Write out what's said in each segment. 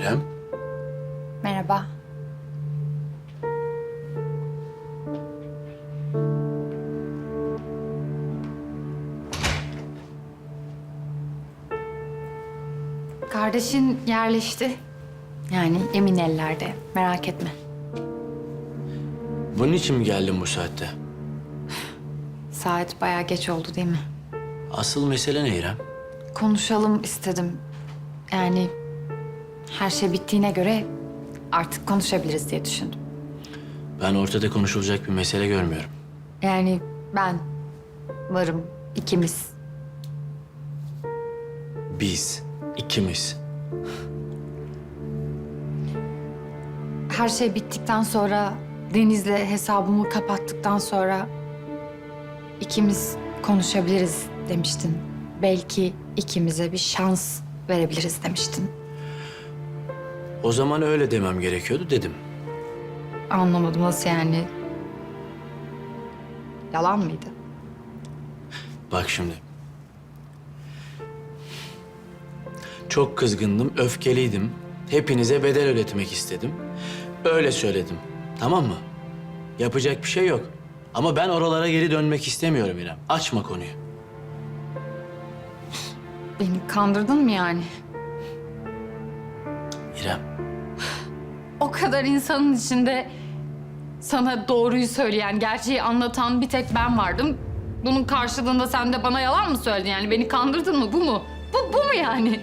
İrem. Merhaba. Kardeşin yerleşti. Yani emin ellerde. Merak etme. Bunun için mi geldin bu saatte? Saat bayağı geç oldu değil mi? Asıl mesele ne İrem? Konuşalım istedim. Yani her şey bittiğine göre artık konuşabiliriz diye düşündüm. Ben ortada konuşulacak bir mesele görmüyorum. Yani ben varım ikimiz. Biz, ikimiz. Her şey bittikten sonra Deniz'le hesabımı kapattıktan sonra ikimiz konuşabiliriz demiştin. Belki ikimize bir şans verebiliriz demiştin. O zaman öyle demem gerekiyordu dedim. Anlamadım nasıl yani? Yalan mıydı? Bak şimdi. Çok kızgındım, öfkeliydim. Hepinize bedel ödetmek istedim. Öyle söyledim. Tamam mı? Yapacak bir şey yok. Ama ben oralara geri dönmek istemiyorum İrem. Açma konuyu. Beni kandırdın mı yani? İrem, O kadar insanın içinde sana doğruyu söyleyen, gerçeği anlatan bir tek ben vardım. Bunun karşılığında sen de bana yalan mı söyledin yani? Beni kandırdın mı? Bu mu? Bu, bu mu yani?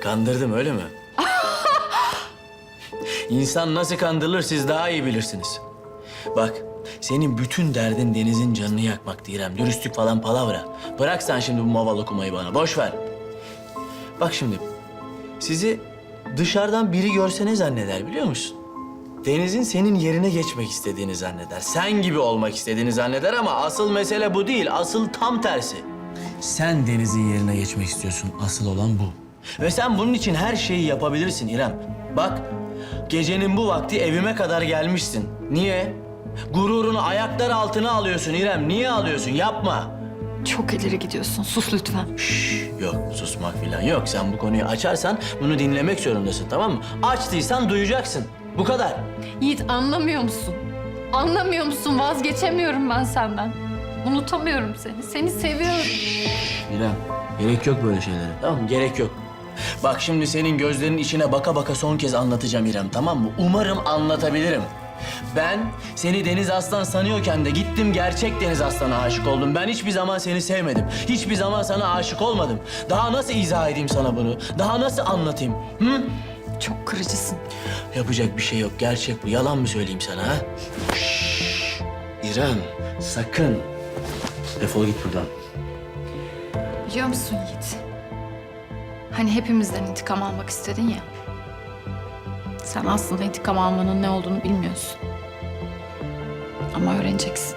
kandırdım öyle mi? İnsan nasıl kandırılır siz daha iyi bilirsiniz. Bak, senin bütün derdin denizin canını yakmaktı İrem. Dürüstlük falan palavra. Bırak sen şimdi bu maval okumayı bana, boş ver. Bak şimdi, sizi dışarıdan biri görse ne zanneder biliyor musun? Deniz'in senin yerine geçmek istediğini zanneder. Sen gibi olmak istediğini zanneder ama asıl mesele bu değil. Asıl tam tersi. Sen Deniz'in yerine geçmek istiyorsun. Asıl olan bu. Ve sen bunun için her şeyi yapabilirsin İrem. Bak, gecenin bu vakti evime kadar gelmişsin. Niye? Gururunu ayaklar altına alıyorsun İrem. Niye alıyorsun? Yapma. Çok ileri gidiyorsun. Sus lütfen. Şş, yok susmak falan yok. Sen bu konuyu açarsan bunu dinlemek zorundasın tamam mı? Açtıysan duyacaksın. Bu kadar. Yiğit anlamıyor musun? Anlamıyor musun? Vazgeçemiyorum ben senden. Unutamıyorum seni. Seni seviyorum. İrem, gerek yok böyle şeylere. Tamam mı? Gerek yok. Bak şimdi senin gözlerinin içine baka baka son kez anlatacağım İrem tamam mı? Umarım anlatabilirim. Ben seni Deniz Aslan sanıyorken de gittim gerçek Deniz Aslan'a aşık oldum. Ben hiçbir zaman seni sevmedim. Hiçbir zaman sana aşık olmadım. Daha nasıl izah edeyim sana bunu? Daha nasıl anlatayım? Hı? Çok kırıcısın. Yapacak bir şey yok. Gerçek bu. Yalan mı söyleyeyim sana ha? Şşş. İrem, sakın. Defol git buradan. Biliyor musun Yiğit? Hani hepimizden intikam almak istedin ya. Sen aslında intikam almanın ne olduğunu bilmiyorsun. Ama öğreneceksin.